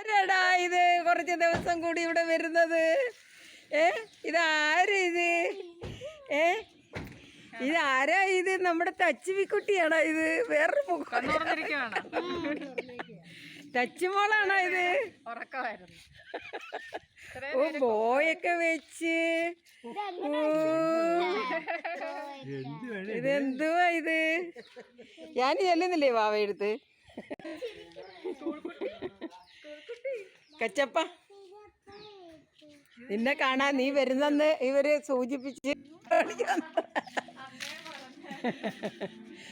ആരാടാ ഇത്? കുറച്ച് ദിവസം കൂടി ഇവിടെ വരുന്നത്. ഏ? ഇതാര് ഇത്? ഏ? ഇതാരാ ഇത്? നമ്മുടെ തച്ചുവിക്കുട്ടിയാണോ ഇത്? വേറൊരു മുഖം. തച്ചുമോളാണോ ഇത്? ഓ ബോയൊക്കെ വെച്ച്. ഇതെന്തുവാ ഇത്? ഞാൻ ചെല്ലുന്നില്ലേ വാവ എടുത്ത് കച്ചപ്പ നിന്നെ കാണാൻ നീ വരുന്നെന്ന് ഇവർ സൂചിപ്പിച്ച്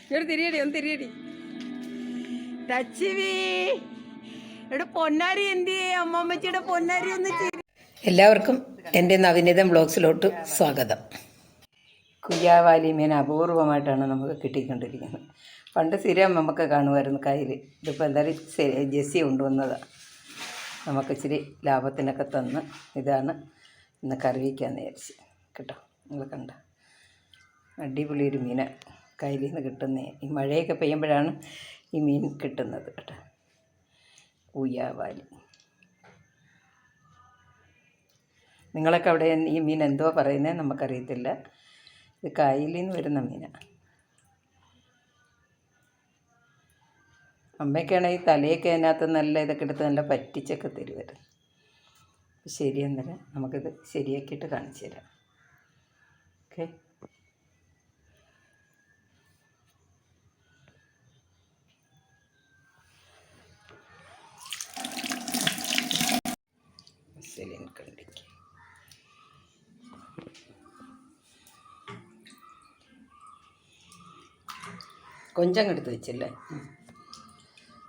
ഇവിടെ തിരിയടി ഒന്ന് തിരിയടി. ടച്ചിവി ഇവിടെ പൊന്നാരി എന്തി അമ്മമ്മച്ചിയുടെ പൊന്നാരി ഒന്ന് എല്ലാവർക്കും എന്റെ നവനീതം ബ്ലോഗ്സിലോട്ട് സ്വാഗതം. കുയ്യാവാലി മീൻ അപൂർവമായിട്ടാണ് നമുക്ക് കിട്ടിക്കൊണ്ടിരിക്കുന്നത്. പണ്ട് സ്ഥിരം നമുക്ക് കാണുമായിരുന്നു കയ്യിൽ ഇതിപ്പോൾ എന്തായാലും ജെസ്സി കൊണ്ടുവന്നതാണ് നമുക്ക് ഇച്ചിരി ലാഭത്തിനൊക്കെ തന്ന് ഇതാണ് ഇന്ന് കറി വയ്ക്കാമെന്ന് വിചാരിച്ച്. കേട്ടോ നിങ്ങൾ കണ്ട? അടിപൊളി ഒരു മീന കയ്യിൽ നിന്ന് കിട്ടുന്ന. ഈ മഴയൊക്കെ പെയ്യുമ്പോഴാണ് ഈ മീൻ കിട്ടുന്നത് കേട്ടോ. ഉയ്യാവാലി നിങ്ങളൊക്കെ അവിടെ ഈ മീൻ എന്തോ പറയുന്നത് നമുക്കറിയത്തില്ല. ഇത് കായലിൽ നിന്ന് വരുന്ന മീനാണ് അമ്മയ്ക്കാണെങ്കിൽ തലയൊക്കെ അതിനകത്ത് നല്ല ഇതൊക്കെ എടുത്ത് നല്ല പറ്റിച്ചൊക്കെ തരുമായിരുന്നു ശരി അന്നേരം നമുക്കിത് ശരിയാക്കിയിട്ട് കാണിച്ചു തരാം. ഓക്കെ? കണ്ടിക്ക്. കൊഞ്ചം വെച്ചല്ലേ?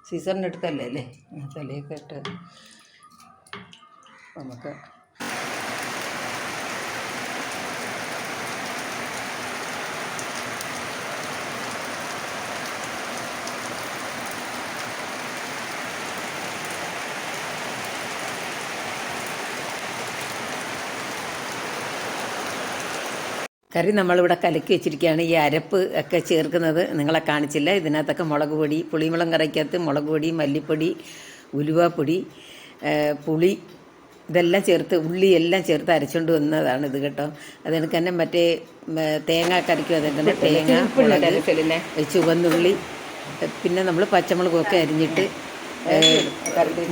സീസറിന്റെ അടുത്തല്ലേ അല്ലേ തലയൊക്കെ ഇട്ട് നമുക്ക് കറി നമ്മളിവിടെ കലക്കി വെച്ചിരിക്കുകയാണ്. ഈ അരപ്പ് ഒക്കെ ചേർക്കുന്നത് നിങ്ങളെ കാണിച്ചില്ല. ഇതിനകത്തൊക്കെ മുളക് പൊടി പുളിമുളം കറിക്കകത്ത് മുളക് പൊടി മല്ലിപ്പൊടി ഉലുവാപ്പൊടി പുളി ഇതെല്ലാം ചേർത്ത് ഉള്ളി എല്ലാം ചേർത്ത് അരച്ചുകൊണ്ട് വന്നതാണ് ഇത് കേട്ടോ. അതെനിക്ക് തന്നെ മറ്റേ തേങ്ങ കറിക്കും അതെനിക്ക് തേങ്ങ ചുവന്നുള്ളി പിന്നെ നമ്മൾ പച്ചമുളകൊക്കെ അരിഞ്ഞിട്ട്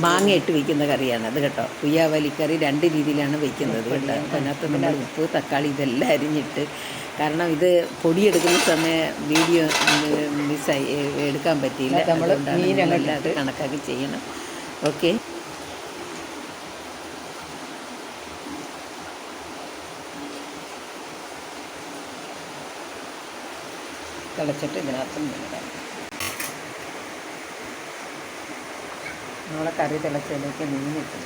മാങ്ങ ഇട്ട് വയ്ക്കുന്ന കറിയാണ്. അത് കേട്ടോ. പുയ്യാവലിക്കറി രണ്ട് രീതിയിലാണ് വെക്കുന്നത് കേട്ടോ. അതിനകത്ത് നമ്മൾ ഉപ്പ് തക്കാളി ഇതെല്ലാം അരിഞ്ഞിട്ട് കാരണം ഇത് പൊടിയെടുക്കുന്ന സമയം വീഡിയോ മിസ്സായി എടുക്കാൻ പറ്റിയില്ല. നമ്മൾ അത് കണക്കാക്കി ചെയ്യണം. ഓക്കെ. തിളച്ചിട്ട് ഇതിനകത്ത് മീനിടാം നമ്മളെ കറി തിളച്ചതിലേക്ക് മീനിട്ട്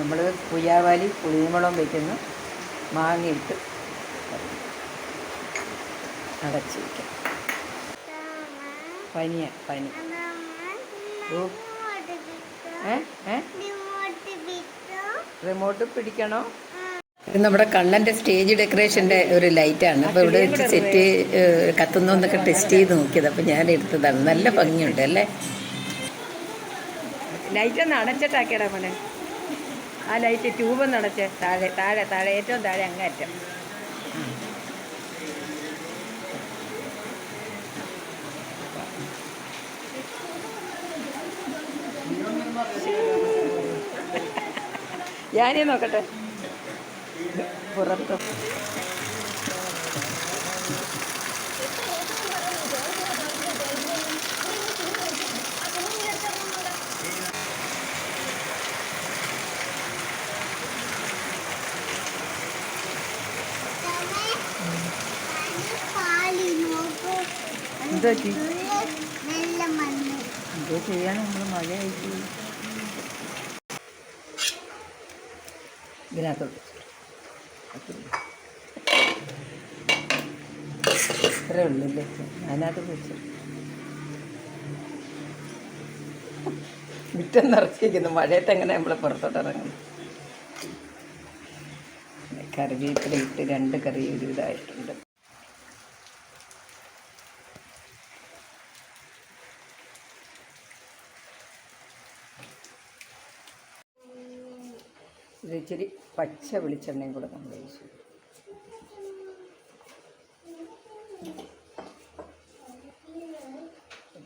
നമ്മൾ പുയാവാലി പുളിമുളം വയ്ക്കുന്നു മാങ്ങയിട്ട് അടച്ച് വയ്ക്കും പനിയ പനി. റിമോട്ട് പിടിക്കണോ? ഇത് നമ്മുടെ കണ്ണന്റെ സ്റ്റേജ് ഡെക്കറേഷന്റെ ഒരു ലൈറ്റാണ്. അപ്പോൾ ഇവിടെ വെച്ച് സെറ്റ് കത്തുന്നൊക്കെ ടെസ്റ്റ് ചെയ്ത് നോക്കിയത്. അപ്പോൾ ഞാൻ എടുത്തതാണ്. നല്ല ഭംഗിയുണ്ട് അല്ലേ? ലൈറ്റ് ഒന്ന് അടച്ചിട്ടാക്കിയടാ മോനെ. ആ ലൈറ്റ് ട്യൂബ് ഒന്ന് അടച്ച്. താഴെ താഴെ താഴെ ഏറ്റവും താഴെ അങ്ങേറ്റം ഞാനേ നോക്കട്ടെ. പുറത്ത്. എന്തോ മണ്ണ്. എന്തോ ചെയ്യാൻ നമ്മൾ മഴയായിട്ട്. ഇതിനകത്തോട്ട് ഇത്രേ ഉള്ളല്ലേ അതിനകത്ത് വെച്ചു. മുറ്റം നിറച്ചിരിക്കുന്നു. മഴയത്ത് എങ്ങനെ നമ്മൾ പുറത്തോട്ട് ഇറങ്ങുന്നു? കറിവേപ്പില ഇട്ട് രണ്ട് കറി ഒരു ഇച്ചിരി പച്ച വെളിച്ചെണ്ണയും കൂടെ നമ്മൾ ഒഴിച്ചു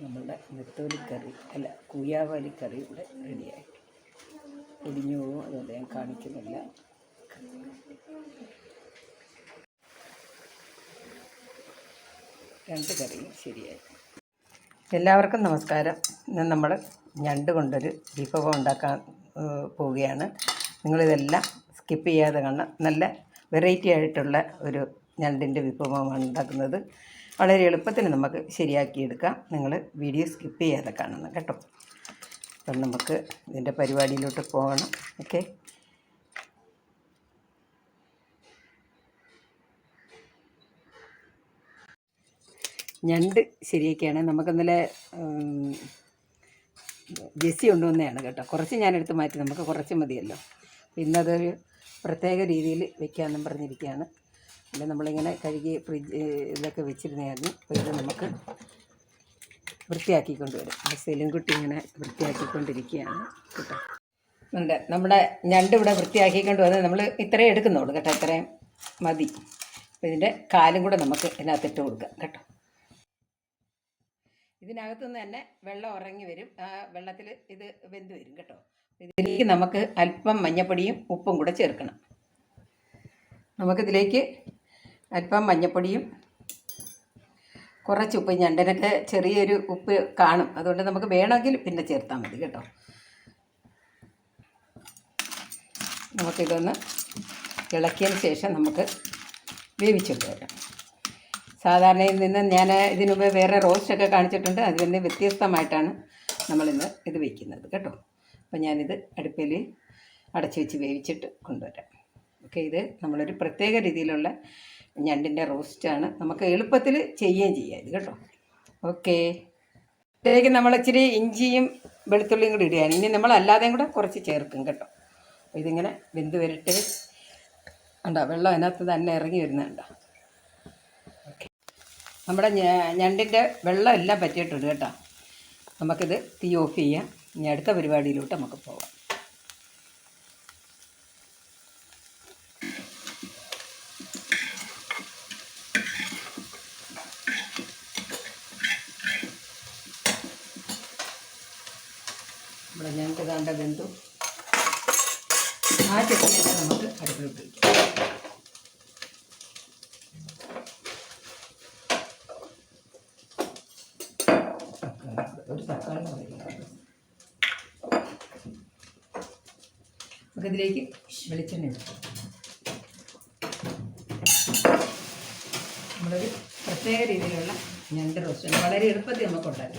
നമ്മളുടെ നെത്തോലിക്കറി അല്ല കൂയാവാലിക്കറി ഇവിടെ റെഡിയായി പൊടിഞ്ഞു പോകും അതുകൊണ്ട് ഞാൻ കാണിക്കുന്നില്ല. രണ്ട് കറിയും ശരിയായി. എല്ലാവർക്കും നമസ്കാരം. ഇന്ന് നമ്മൾ ഞണ്ട് കൊണ്ടൊരു വിഭവം ഉണ്ടാക്കാൻ പോവുകയാണ്. നിങ്ങളിതെല്ലാം സ്കിപ്പ് ചെയ്യാതെ കാണാം നല്ല വെറൈറ്റി ആയിട്ടുള്ള ഒരു ഞണ്ടിന്റെ വിഭവമാണ് ഉണ്ടാക്കുന്നത്. വളരെ എളുപ്പത്തിൽ നമുക്ക് ശരിയാക്കിയെടുക്കാം. നിങ്ങൾ വീഡിയോ സ്കിപ്പ് ചെയ്യാതെ കാണണം കേട്ടോ. അപ്പം നമുക്ക് ഇതിന്റെ പരിപാടിയിലോട്ട് പോകണം. ഓക്കെ ഞണ്ട് ശരിയൊക്കെയാണ്. നമുക്ക് ഇന്നലെ ഉം, ജെസ്സി കൊണ്ടുവന്നതാണ് കേട്ടോ. കുറച്ച് ഞാനെടുത്ത് മാറ്റി. നമുക്ക് കുറച്ച് മതിയല്ലോ. ഇന്നതൊരു പ്രത്യേക രീതിയിൽ വെക്കാമെന്നും പറഞ്ഞിരിക്കുകയാണ്. പിന്നെ നമ്മളിങ്ങനെ കഴുകി ഫ്രിഡ്ജ് ഇതൊക്കെ വെച്ചിരുന്നതായിരുന്നു. അപ്പോൾ ഇത് നമുക്ക് വൃത്തിയാക്കിക്കൊണ്ട് വരും സെലും സെലിൻകുട്ടി ഇങ്ങനെ വൃത്തിയാക്കിക്കൊണ്ടിരിക്കുകയാണ് കേട്ടോ. ഉണ്ട്. നമ്മുടെ ഞണ്ട് ഇവിടെ വൃത്തിയാക്കിക്കൊണ്ട് വന്ന് നമ്മൾ ഇത്രയും എടുക്കുന്നുള്ളൂ കേട്ടോ. ഇത്രയും മതി. അപ്പോൾ ഇതിന്റെ കാലും കൂടെ നമുക്ക് ഇതിനകത്തിട്ട് കൊടുക്കാം കേട്ടോ. ഇതിനകത്തുനിന്ന് തന്നെ വെള്ളം ഉറങ്ങി വരും. ആ വെള്ളത്തിൽ ഇത് വെന്ത് വരും കേട്ടോ. ഇതിലേക്ക് നമുക്ക് അല്പം മഞ്ഞപ്പൊടിയും ഉപ്പും കൂടെ ചേർക്കണം. നമുക്കിതിലേക്ക് അല്പം മഞ്ഞപ്പൊടിയും കുറച്ച് ഉപ്പ് ഞണ്ടിനൊക്കെ ചെറിയൊരു ഉപ്പ് കാണും. അതുകൊണ്ട് നമുക്ക് വേണമെങ്കിൽ പിന്നെ ചേർത്താൽ മതി കേട്ടോ. നമുക്കിതൊന്ന് ഇളക്കിയതിന് ശേഷം നമുക്ക് വേവിച്ചിട്ട് വരാം സാധാരണയിൽ നിന്ന് ഞാൻ ഇതിനു മുമ്പ് വേറെ റോസ്റ്റൊക്കെ കാണിച്ചിട്ടുണ്ട്. അതിൽ നിന്ന് വ്യത്യസ്തമായിട്ടാണ് നമ്മളിന്ന് ഇത് വയ്ക്കുന്നത് കേട്ടോ. അപ്പോൾ ഞാനിത് അടുപ്പിൽ അടച്ചു വെച്ച് വേവിച്ചിട്ട് കൊണ്ടുവരാം. ഓക്കെ ഇത് നമ്മളൊരു പ്രത്യേക രീതിയിലുള്ള ഞണ്ടിന്റെ റോസ്റ്റാണ്. നമുക്ക് എളുപ്പത്തിൽ ചെയ്യുകയും ചെയ്യാം ഇത് കേട്ടോ. ഓക്കെ. ഇതിലേക്ക് നമ്മൾ ഇച്ചിരി ഇഞ്ചിയും വെളുത്തുള്ളിയും കൂടി ഇടുകയാണ്. ഇനി നമ്മൾ അല്ലാതെയും കൂടെ കുറച്ച് ചേർക്കും കേട്ടോ. ഇതിങ്ങനെ വെന്ത് വരട്ട്. ഉണ്ടോ വെള്ളം അതിനകത്ത് തന്നെ ഇറങ്ങി വരുന്നുണ്ടോ നമ്മുടെ ഞ- ഞണ്ടിന്റെ വെള്ളം എല്ലാം പറ്റിയിട്ടുണ്ട് കേട്ടോ. നമുക്കിത് തീ ഓഫ് ചെയ്യാം. ഇനി അടുത്ത പരിപാടിയിലോട്ട് നമുക്ക് പോകാം നമ്മുടെ ഞണ്ട് കണ്ട ബന്ധു. ആ ചട്ടിനെ നമുക്ക് അടുപ്പിലോട്ട് വയ്ക്കാം ഒരു തക്കാളി മതി. നമുക്കിതിലേക്ക് വെളിച്ചെണ്ണ ഒഴിച്ചു നമ്മളൊരു പ്രത്യേക രീതിയിലുള്ള ഞണ്ട് റോസ്റ്റ്. വളരെ എളുപ്പത്തിൽ നമുക്ക് ഉണ്ടാക്കി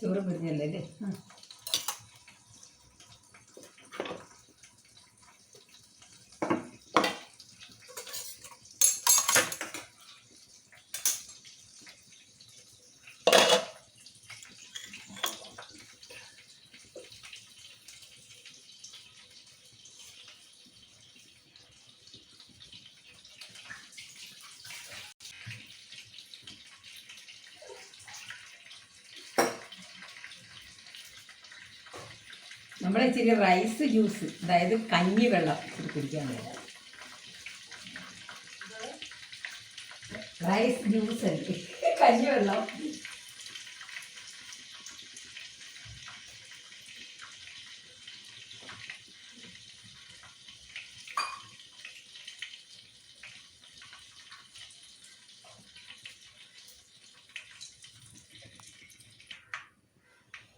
ചോറ് പൊരിഞ്ഞല്ലേ അല്ലേ നമ്മൾ ഇച്ചിരി റൈസ് ജ്യൂസ് അതായത് കഞ്ഞി വെള്ളം ഇച്ചിരി കുടിക്കാൻ വേണം റൈസ് ജ്യൂസ് അല്ലേ? കഞ്ഞി വെള്ളം.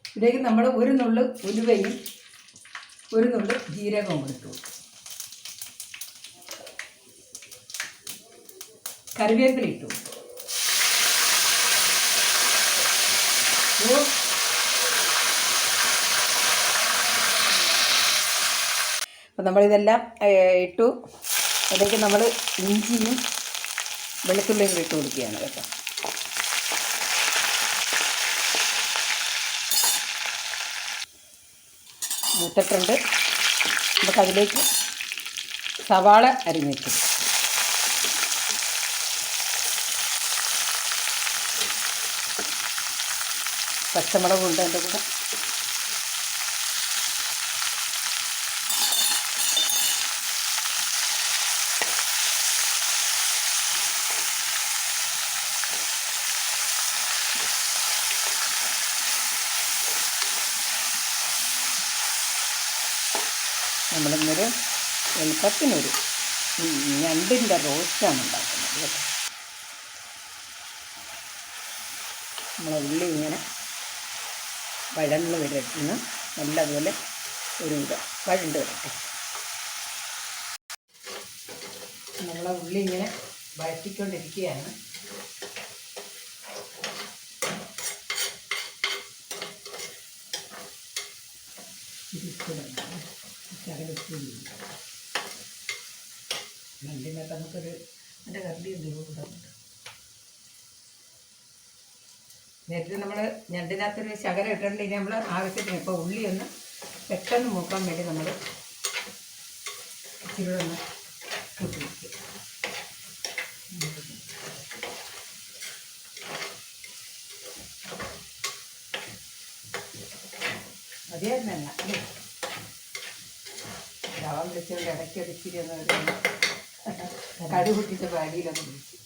ഇതിലേക്ക് നമ്മൾ ഒരു നുള്ളു ഉലുവയും ഒരു നുള്ളി ജീരകവും ഇട്ടു. കറിവേപ്പില ഇട്ടു. അപ്പം നമ്മളിതെല്ലാം ഇട്ടു അതിലേക്ക് നമ്മൾ ഇഞ്ചിയും വെളുത്തുള്ളിയും ഇട്ട് കൊടുക്കുകയാണ് കേട്ടോ മൂത്തിട്ടുണ്ട്. നമുക്കതിലേക്ക് സവാള അരിഞ്ഞിട്ടു പച്ചമുളകുണ്ട് എന്റെ കൂടെ. എളുപ്പത്തിനൊരു ഞണ്ടിന്റെ റോസ്റ്റാണ് ഉണ്ടാക്കുന്നത് കേട്ടോ. നമ്മളെ ഉള്ളി ഇങ്ങനെ വഴങ്ങൾ വരട്ടുന്ന നല്ലതുപോലെ ഒരു വഴണ്ട് വരട്ടെ. നമ്മളെ ഉള്ളി ഇങ്ങനെ വഴറ്റിക്കൊണ്ടിരിക്കുകയാണ് നണ്ടിനകത്ത് നമുക്കൊരു എന്റെ കറണ്ടി ഉണ്ട് കൂട്ടുന്നുണ്ട് നേരത്തെ നമ്മൾ ഞണ്ടിനകത്തൊരു ശകലം ഇട്ടിട്ടുണ്ട്. ഇനി നമ്മൾ ആവശ്യത്തിന് ഇപ്പോൾ ഉള്ളി ഒന്ന് പെട്ടെന്ന് മൂക്കാൻ വേണ്ടി നമ്മൾ ഇച്ചിരി ഒന്ന് കൂട്ടി വയ്ക്കും മതിയായിരുന്നല്ല രാവം വിളിച്ചുകൊണ്ട് ഇച്ചിരി ഒന്ന് ഒരു പാടിയിലൊന്ന് വിളിച്ചു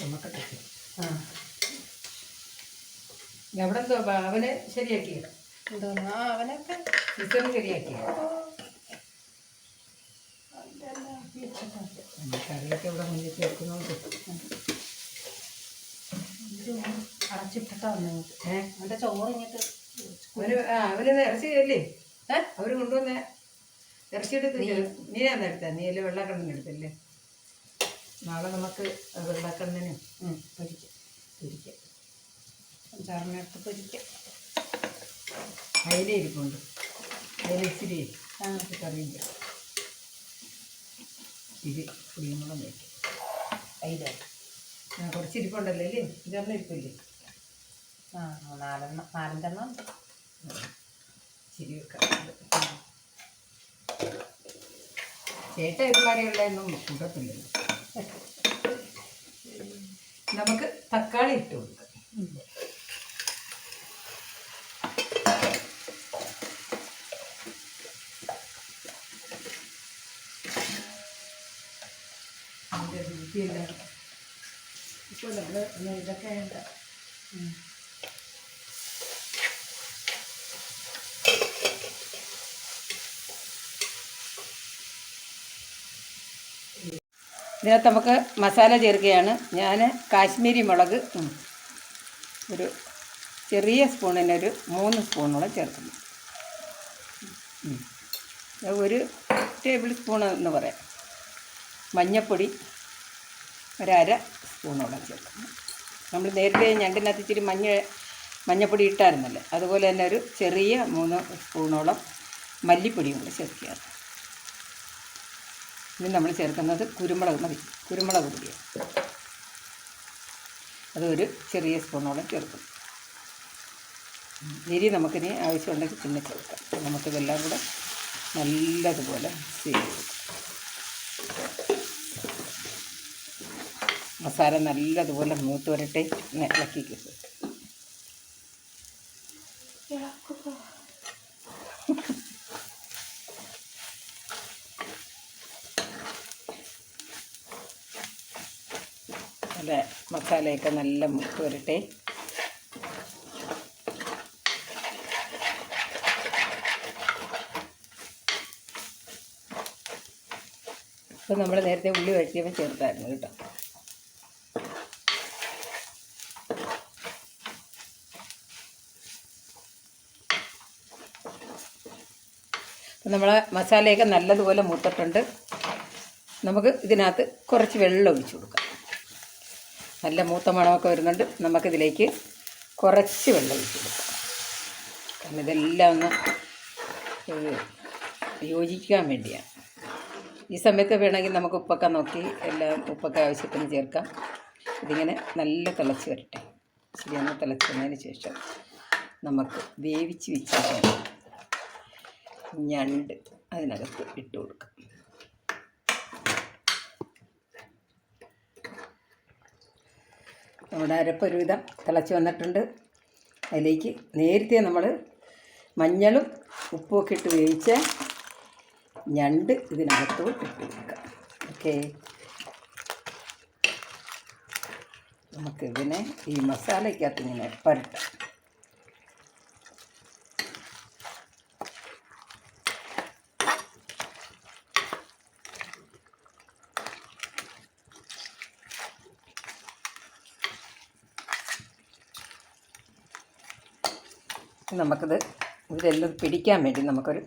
നമുക്കൊക്കെ ആ എവിടെ എന്തോ അവനെ ശരിയാക്കിയോ? ആ അവനൊക്കെ സിസ്റ്ററിന് ശരിയാക്കിയോ? കറിയൊക്കെ ഇവിടെ മുന്നിൽ ചേർക്കുന്നോണ്ട് അടച്ചിട്ടിട്ടാ വന്നത് ഏ? അവന്റെ ചോറ് ഇങ്ങോട്ട് അവന് ആ അവന് ഇറച്ചി അല്ലേ ഏ? അവർ കൊണ്ടുവന്ന. ഇറച്ചി എടുത്ത് നീയാന്ന് എടുത്ത. നീ അല്ലേ വെള്ളക്കണ്ണന് എടുത്തല്ലേ നാളെ നമുക്ക് വെള്ളക്കണ്ണനും പിടിക്കാം തിരിക്കാം അഞ്ചാറിനടുത്ത് പൊരിക്കാം. അയില ഇരിപ്പുണ്ട് അയില ഇച്ചിരി കറിയില്ല ഇത് പുളിമുളം വയ്ക്കും അയില. ആ കുറച്ച് ഇരിപ്പുണ്ടല്ലോ അല്ലേ? ഇതൊന്നും ഇരിപ്പില്ലേ? ആ നാലെണ്ണം നാലഞ്ചെണ്ണം ഉണ്ട്. ഇച്ചിരി വെക്കാം ചേട്ട എരുമാരികളുടെയൊന്നും കൂട്ടത്തില്ലല്ലോ. നമുക്ക് തക്കാളി ഇട്ട് കൊടുക്കാം. രുചിയെല്ലാം ഇപ്പോൾ നമ്മൾ ഇതൊക്കെ ഉണ്ട്. ഇതിനകത്ത് നമുക്ക് മസാല ചേർക്കുകയാണ്. ഞാൻ കാശ്മീരി മുളക് ഒരു ചെറിയ സ്പൂണിന് ഒരു മൂന്ന് സ്പൂണോളം ചേർക്കുന്നു. ഒരു ടേബിൾ സ്പൂൺ എന്ന് പറയാം. മഞ്ഞൾപ്പൊടി ഒരര സ്പൂണോളം ചേർക്കുക നമ്മൾ നേരത്തെ ഞണ്ടിനകത്ത് ഇച്ചിരി മഞ്ഞ മഞ്ഞപ്പൊടി ഇട്ടായിരുന്നല്ലേ? അതുപോലെ തന്നെ ഒരു ചെറിയ മൂന്ന് സ്പൂണോളം മല്ലിപ്പൊടിയും കൂടെ ചേർക്കുക. ഇനി നമ്മൾ ചേർക്കുന്നത് കുരുമുളക് മതി. കുരുമുളക് പൊടിയാണ് അതൊരു ചെറിയ സ്പൂണോളം ചേർക്കും. ഇരി നമുക്കിനി ആവശ്യമുണ്ടെങ്കിൽ പിന്നെ ചേർക്കാം. നമുക്കിതെല്ലാം കൂടെ നല്ലതുപോലെ ചെയ്ത് കൊടുക്കാം. മസാല നല്ലതുപോലെ മൂത്ത് വരട്ടെ ഇളക്കി നല്ല മസാലയൊക്കെ നല്ല മൂത്ത് വരട്ടെ ഇപ്പം നമ്മൾ നേരത്തെ ഉള്ളി വഴറ്റിയപ്പോൾ ചേർത്തായിരുന്നു കേട്ടോ. നമ്മളെ മസാലയൊക്കെ നല്ലതുപോലെ മൂത്തിട്ടുണ്ട്. നമുക്ക് ഇതിനകത്ത് കുറച്ച് വെള്ളം ഒഴിച്ചു കൊടുക്കാം. നല്ല മൂത്ത മണമൊക്കെ വരുന്നുണ്ട്. നമുക്കിതിലേക്ക് കുറച്ച് വെള്ളം ഒഴിച്ചു കൊടുക്കാം. കാരണം ഇതെല്ലാം ഒന്ന് യോജിക്കാൻ വേണ്ടിയാണ്. ഈ സമയത്ത് വേണമെങ്കിൽ നമുക്ക് ഉപ്പൊക്കെ നോക്കി എല്ലാം ഉപ്പൊക്കെ ആവശ്യത്തിന് ചേർക്കാം. ഇതിങ്ങനെ നല്ല തിളച്ച് വരട്ടെ. ശരിയാണ് തിളച്ചതിന് ശേഷം നമുക്ക് വേവിച്ച് വെച്ചിട്ട് ഞണ്ട് അതിനകത്ത് ഇട്ട് കൊടുക്കുക നമ്മുടെ അരപ്പ് ഒരുവിധം തിളച്ച് വന്നിട്ടുണ്ട്. അതിലേക്ക് നേരത്തെ നമ്മൾ മഞ്ഞളും ഉപ്പുമൊക്കെ ഇട്ട് വേവിച്ച ഞണ്ട് ഇതിനകത്തോട്ട് ഇട്ട് കൊടുക്കാം. ഓക്കെ. നമുക്കിതിനെ ഈ മസാലയ്ക്കകത്ത് ഇങ്ങനെ പരട്ടാം നമുക്കിത് ഇതെല്ലാം പിടിക്കാൻ വേണ്ടി നമുക്കൊരു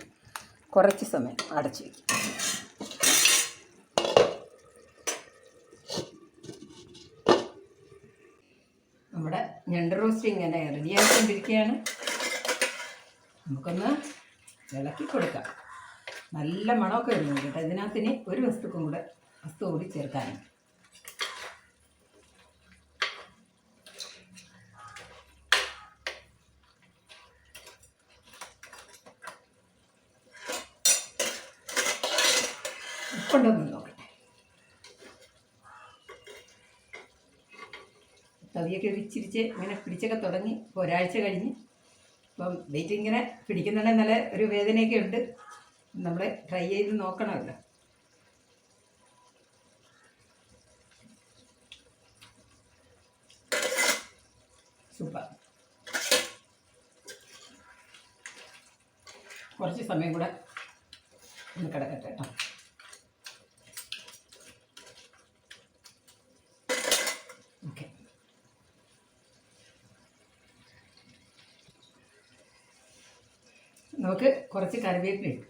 കുറച്ച് സമയം അടച്ചു വയ്ക്കും നമ്മുടെ ഞണ്ട് റോസ്റ്റ് ഇങ്ങനെ റെഡിയാക്കിക്കൊണ്ടിരിക്കുകയാണ് നമുക്കൊന്ന് ഇളക്കി കൊടുക്കാം. നല്ല മണമൊക്കെ വരുന്നുണ്ട് കേട്ടോ. ഇതിനകത്തിന് ഒരു വസ്തുക്കും കൂടെ വസ്തു കൂടി ചേർക്കാനും ഉപ്പുണ്ടോന്ന് നോക്കട്ടെ തവിയൊക്കെ ഇച്ചിരിച്ച് ഇങ്ങനെ പിടിച്ചൊക്കെ തുടങ്ങി ഒരാഴ്ച കഴിഞ്ഞ്. അപ്പം വെയിറ്റ് ഇങ്ങനെ പിടിക്കുന്നുണ്ടെങ്കിൽ നല്ല ഒരു വേദനയൊക്കെ ഉണ്ട്. നമ്മൾ ട്രൈ ചെയ്ത് നോക്കണമല്ലോ. സൂപ്പർ. കുറച്ച് സമയം കൂടെ ഒന്ന് കിടക്കട്ടെ കേട്ടോ ഓക്കെ നമുക്ക് കുറച്ച് കറിവേപ്പില ഇട്ടു.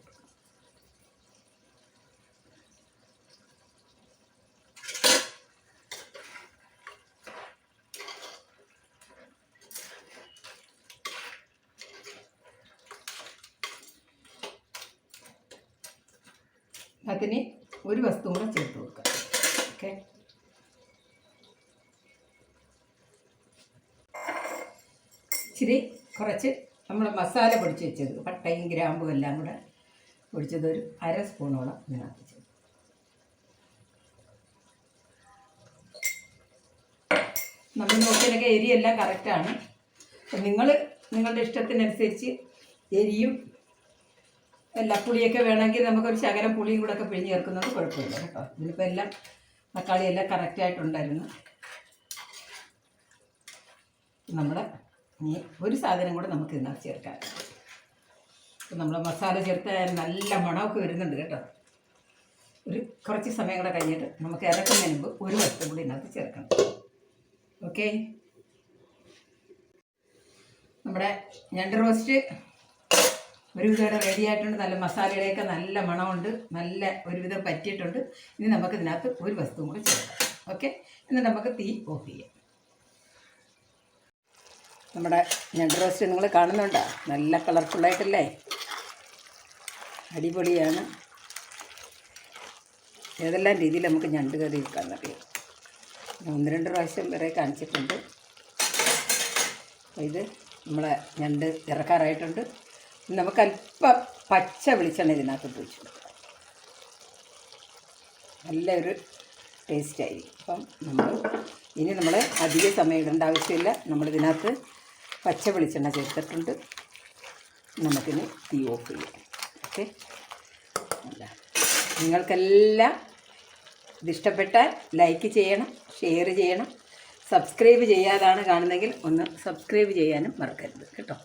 അതിന് ഒരു വസ്തു കൂടെ ചേർത്ത് കൊടുക്കാം. ഓക്കെ? ഇച്ചിരി കുറച്ച് നമ്മൾ മസാല പൊടിച്ച് വെച്ചത് പട്ടയും ഗ്രാമ്പും എല്ലാം കൂടെ പൊടിച്ചത് ഒരു അര സ്പൂണോളം ഇതിനകത്ത് ചേർത്ത് നമ്മൾ നോക്കിയതൊക്കെ എരിയെല്ലാം കറക്റ്റാണ് അപ്പം നിങ്ങൾ നിങ്ങളുടെ ഇഷ്ടത്തിനനുസരിച്ച് എരിയും എല്ലാ പുളിയൊക്കെ വേണമെങ്കിൽ നമുക്കൊരു ശകലം പുളിയും കൂടെ ഒക്കെ പിഴിഞ്ഞ് ചേർക്കുന്നത് കുഴപ്പമില്ല കേട്ടോ. ഇതിലിപ്പോൾ എല്ലാം തക്കാളി എല്ലാം കറക്റ്റായിട്ടുണ്ടായിരുന്നു നമ്മുടെ ഇനി ഒരു സാധനം കൂടെ നമുക്ക് ഇതിനകത്ത് ചേർക്കാം. ഇപ്പം നമ്മൾ മസാല ചേർത്ത് നല്ല മണമൊക്കെ വരുന്നുണ്ട് കേട്ടോ. ഒരു കുറച്ച് സമയം കൂടെ കഴിഞ്ഞിട്ട് നമുക്ക് ഇറക്കുന്നതിന് മുമ്പ് ഒരു വസ്തു കൂടി ഇതിനകത്ത് ചേർക്കണം. ഓക്കെ? നമ്മുടെ ഞണ്ട് റോസ്റ്റ് ഒരുവിധം റെഡി ആയിട്ടുണ്ട്. നല്ല മസാലയുടെയൊക്കെ നല്ല മണമുണ്ട്. നല്ല ഒരുവിധം പറ്റിയിട്ടുണ്ട്. ഇനി നമുക്ക് ഇതിനകത്ത് ഒരു വസ്തുവും കൂടെ ചേർക്കാം. ഓക്കെ? എന്നിട്ട് നമുക്ക് തീ ഓഫ് ചെയ്യാം. നമ്മുടെ ഞണ്ട് റോസ്റ്റ് നിങ്ങൾ കാണുന്നുണ്ടോ? നല്ല കളർഫുള്ളായിട്ടല്ലേ അടിപൊളിയാണ്. ഏതെല്ലാം രീതിയിൽ നമുക്ക് ഞണ്ട് കറി വെക്കാമെന്നറിയാം ഒന്ന് രണ്ട് പ്രാവശ്യം വരെ കാണിച്ചിട്ടുണ്ട്. ഇത് നമ്മളെ ഞണ്ട് ഇറക്കാറായിട്ടുണ്ട്. നമുക്ക് അല്പം പച്ച വെളിച്ചെണ്ണ ഇതിനകത്ത് കൊടുക്കാം. നല്ലൊരു ടേസ്റ്റ് ആയിരിക്കും. അപ്പം നമ്മൾ ഇനി നമ്മൾ അധിക സമയം ഇടേണ്ട ആവശ്യമില്ല. നമ്മളിതിനകത്ത് പച്ച വെളിച്ചെണ്ണ ചേർത്തിട്ടുണ്ട്. നമുക്കിനി തീ ഓഫ് ചെയ്യാം. ഓക്കെ? നിങ്ങൾക്കെല്ലാം ഇതിഷ്ടപ്പെട്ടാൽ ലൈക്ക് ചെയ്യണം ഷെയർ ചെയ്യണം. സബ്സ്ക്രൈബ് ചെയ്യാതാണ് കാണുന്നതെങ്കിൽ ഒന്ന് സബ്സ്ക്രൈബ് ചെയ്യാനും മറക്കരുത്. കേട്ടോ?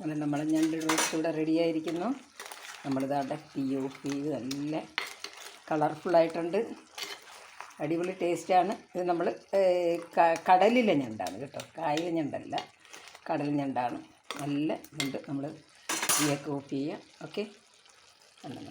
അങ്ങനെ നമ്മൾ ഞണ്ട് റോസ്റ്റ് ഇവിടെ റെഡിയായിരിക്കുന്നു നമ്മളിതാണ്ട് തീ ഓഫ് ചെയ്ത് നല്ല കളർഫുള്ളായിട്ടുണ്ട് അടിപൊളി ടേസ്റ്റാണ്. ഇത് നമ്മൾ കടലിലെ ഞണ്ടാണ് കേട്ടോ. കായൽ ഞണ്ടല്ല. കടൽ ഞണ്ടാണ്. നല്ല ഞണ്ട് നമ്മൾ തീയൊക്കെ ഓഫ് ചെയ്യുക ഓക്കെ? എന്നാൽ